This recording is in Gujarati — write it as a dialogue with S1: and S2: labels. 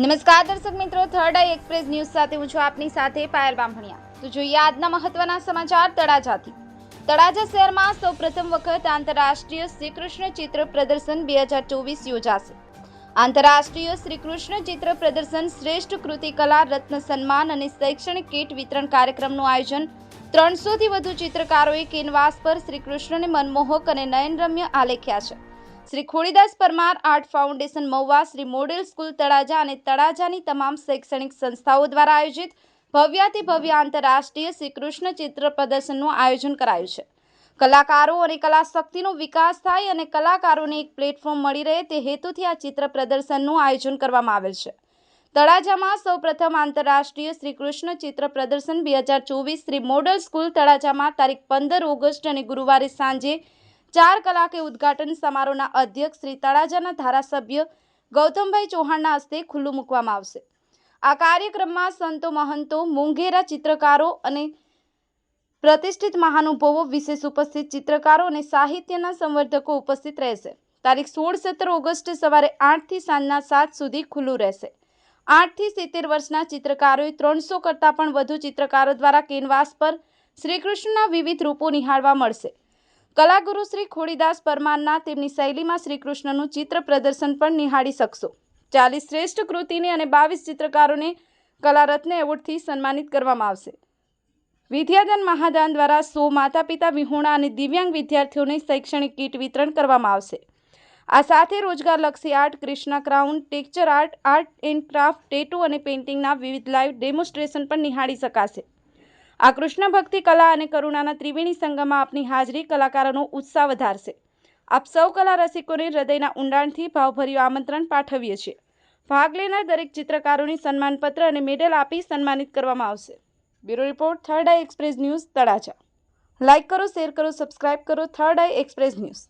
S1: નમસ્કાર દર્શક મિત્રો થર્ડ આઈ એક્સપ્રેસ ન્યૂઝ સાથે હું છું આપની સાથે પાયલ બામણિયા. તો જોઈએ આજના મહત્વના સમાચાર તળાજાથી. તળાજા શહેરમાં સૌ પ્રથમ વખત આંતરરાષ્ટ્રીય શ્રીકૃષ્ણ ચિત્ર પ્રદર્શન બે હજાર ચોવીસ યોજાશે. આંતરરાષ્ટ્રીય શ્રીકૃષ્ણ ચિત્ર પ્રદર્શન શ્રેષ્ઠ કૃતિકલા રત્ન સન્માન અને શૈક્ષણિક કીટ વિતરણ કાર્યક્રમનું આયોજન ત્રણસોથી વધુ ચિત્રકારોએ કેનવાસ પર શ્રીકૃષ્ણને મનમોહક અને નયનરમ્ય આલેખ્યા છે. Shri Khodidas Parmar art foundation Mahuva, Shri model school Talaja અને તળાજાની તમામ શૈક્ષણિક સંસ્થાઓ દ્વારા આયોજિત ભવ્યાતિ ભવ્ય આંતરરાષ્ટ્રીય શ્રી કૃષ્ણ ચિત્ર પ્રદર્શનનું આયોજન કરાયું છે. કલાકારો અને કલા શક્તિનો વિકાસ થાય અને કલાકારોને એક પ્લેટફોર્મ મળી રહે તે હેતુથી આ ચિત્ર પ્રદર્શનનું આયોજન કરવામાં આવેલ છે. તળાજામાં સૌપ્રથમ આંતરરાષ્ટ્રીય શ્રી કૃષ્ણ ચિત્ર પ્રદર્શન બે હજાર ચોવીસ શ્રી મોડલ સ્કૂલ તળાજામાં તારીખ પંદર ઓગસ્ટ અને ગુરુવારે સાંજે ચાર કલાકે ઉદ્ઘાટન સમારોહના અધ્યક્ષ શ્રી તળાજાના ધારાસભ્ય ગૌતમભાઈ ચૌહાણના હસ્તે ખુલ્લું મૂકવામાં આવશે. આ કાર્યક્રમમાં સંતો મહંતો મોંઘેરા ચિત્રકારો અને પ્રતિષ્ઠિત મહાનુભાવો વિશેષ ઉપસ્થિત ચિત્રકારો અને સાહિત્યના સંવર્ધકો ઉપસ્થિત રહેશે. તારીખ સોળ સત્તર ઓગસ્ટ સવારે આઠથી સાંજના સાત સુધી ખુલ્લું રહેશે. આઠથી સિત્તેર વર્ષના ચિત્રકારોએ ત્રણસો કરતાં પણ વધુ ચિત્રકારો દ્વારા કેનવાસ પર શ્રીકૃષ્ણના વિવિધ રૂપો નિહાળવા મળશે. કલાગુરુ શ્રી ખોડીદાસ પરમારના તેમની શૈલીમાં શ્રીકૃષ્ણનું ચિત્ર પ્રદર્શન પણ નિહાળી શકશો. ચાલીસ શ્રેષ્ઠ કૃતિને અને બાવીસ ચિત્રકારોને કલારત્ન એવોર્ડથી સન્માનિત કરવામાં આવશે. વિદ્યાદાન મહાદાન દ્વારા સો માતા પિતા વિહોણા અને દિવ્યાંગ વિદ્યાર્થીઓને શૈક્ષણિક કીટ વિતરણ કરવામાં આવશે. આ સાથે રોજગારલક્ષી art Krishna crown, texture art art and craft, tattoo અને પેઇન્ટિંગના વિવિધ લાઈવ ડેમોન્સ્ટ્રેશન પણ નિહાળી શકાશે. આ કૃષ્ણ ભક્તિ કલા અને કરુણાના ત્રિવેણી સંગમમાં આપની હાજરી કલાકારોનો ઉત્સાહ વધારશે. આપ સૌ કલા રસિકોને હૃદયના ઊંડાણથી ભાવભર્યું આમંત્રણ પાઠવીએ છીએ. ભાગ લેનાર દરેક ચિત્રકારોને સન્માનપત્ર અને મેડલ આપી સન્માનિત કરવામાં આવશે. Bureau report, third eye express news, Talaja. Like કરો, શેર કરો, સબસ્ક્રાઇબ કરો, થર્ડ આઈ એક્સપ્રેસ ન્યૂઝ.